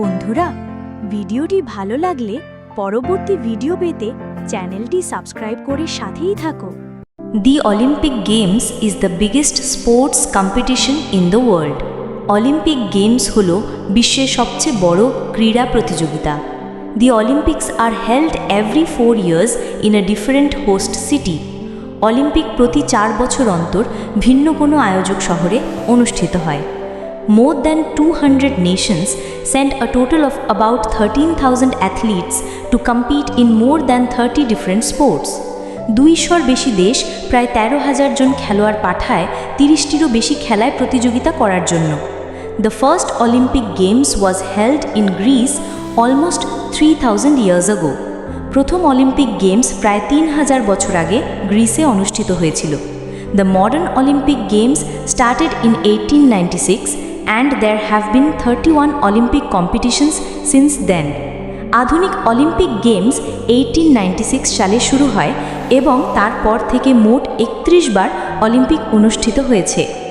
বন্ধুরা, ভিডিওটি ভালো লাগলে পরবর্তী ভিডিও পেতে চ্যানেলটি সাবস্ক্রাইব করে সাথেই থাকো। The Olympic Games is the biggest sports competition in the world. Olympic games হল বিশ্বের সবচেয়ে বড় ক্রীড়া প্রতিযোগিতা। The Olympics are held every four years in a different host city Olympic প্রতি চার বছর অন্তর ভিন্ন কোনো আয়োজক শহরে অনুষ্ঠিত হয়। More than 200 nations sent a total of about 13,000 athletes to compete in more than 30 different sports. দুইশোর বেশি দেশ প্রায় তেরো হাজার জন খেলোয়াড় পাঠায় তিরিশটিরও বেশি খেলায় প্রতিযোগিতা করার জন্য। The first Olympic games was held in Greece almost three thousand years ago প্রথম অলিম্পিক গেমস প্রায় তিন হাজার বছর আগে গ্রিসে অনুষ্ঠিত হয়েছিল। The modern Olympic games started in eighteen ninety six and there have been thirty one Olympic competitions since then আধুনিক অলিম্পিক গেমস এইটিন সালে শুরু হয় এবং তারপর থেকে মোট একত্রিশ বার অলিম্পিক অনুষ্ঠিত হয়েছে।